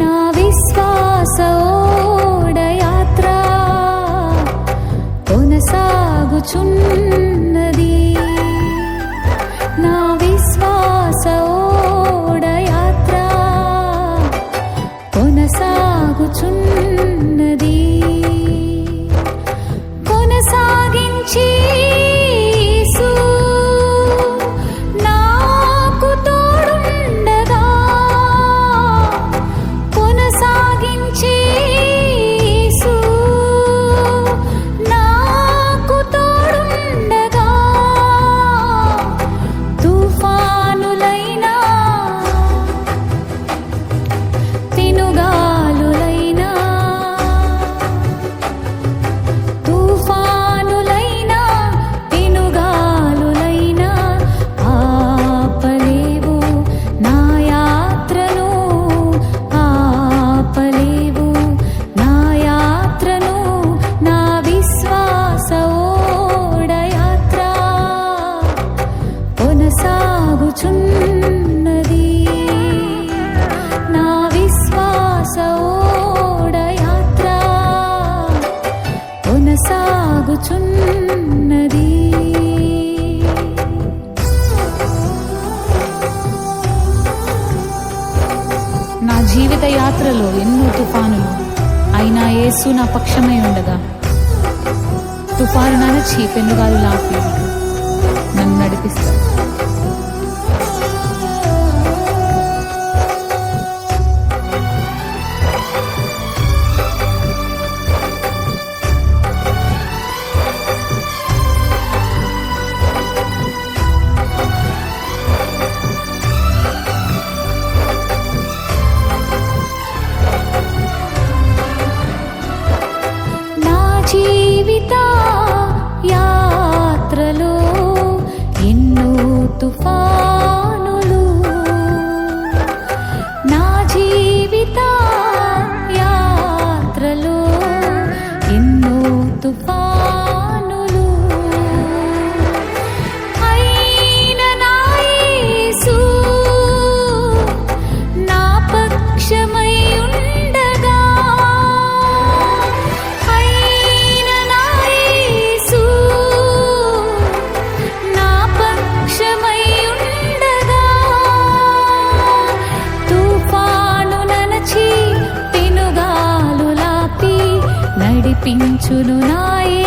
నా విశ్వాసోడయాత్ర కొనసాగుచున్న పారుచున్నది నా విశ్వాస ఓడయాత్ర కొనసాగుచున్నది. నా జీవిత యాత్రలో ఎన్నో తుఫానులు అయినా ఏసు నా పక్షమై ఉండగా తుఫాను ననచి పెనుగాలు లాపి నన్ను నడిపిస్తాను నడిపించును నాయ.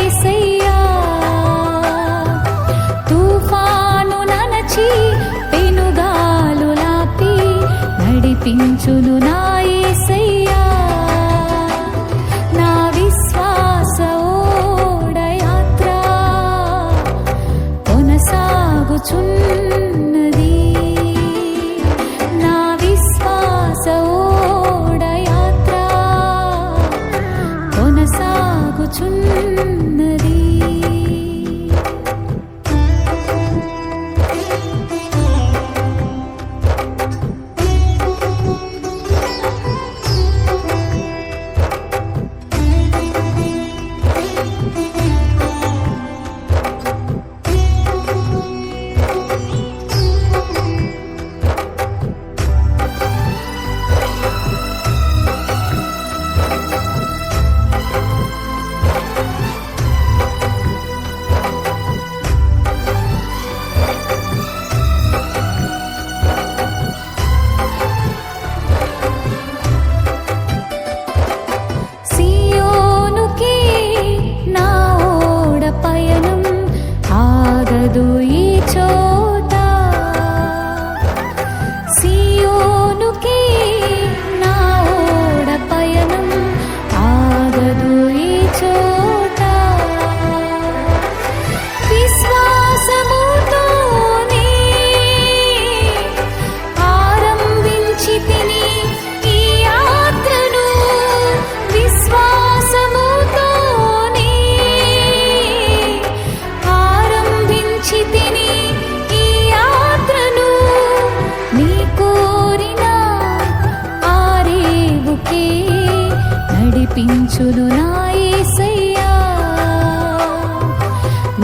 నడిపించును నాయసయ్యా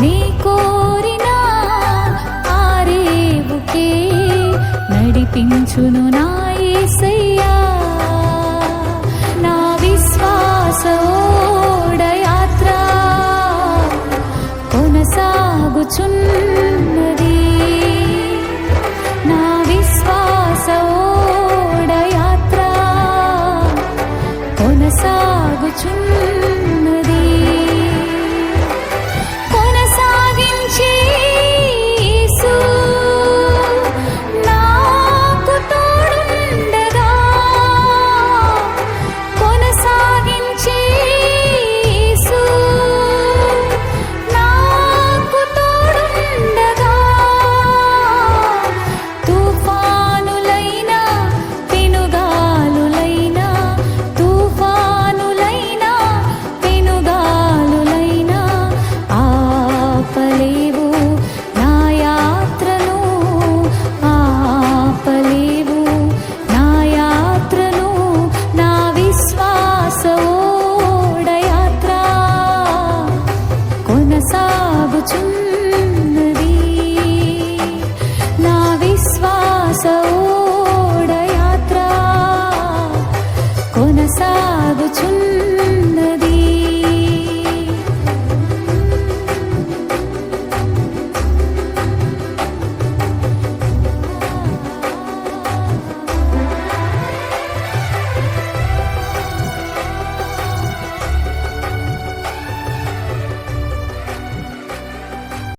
నీ కోరిన ఆరేవుకే నడిపించును నాయసయ్యా నా విశ్వాసోడయాత్ర కొనసాగుచున్నది.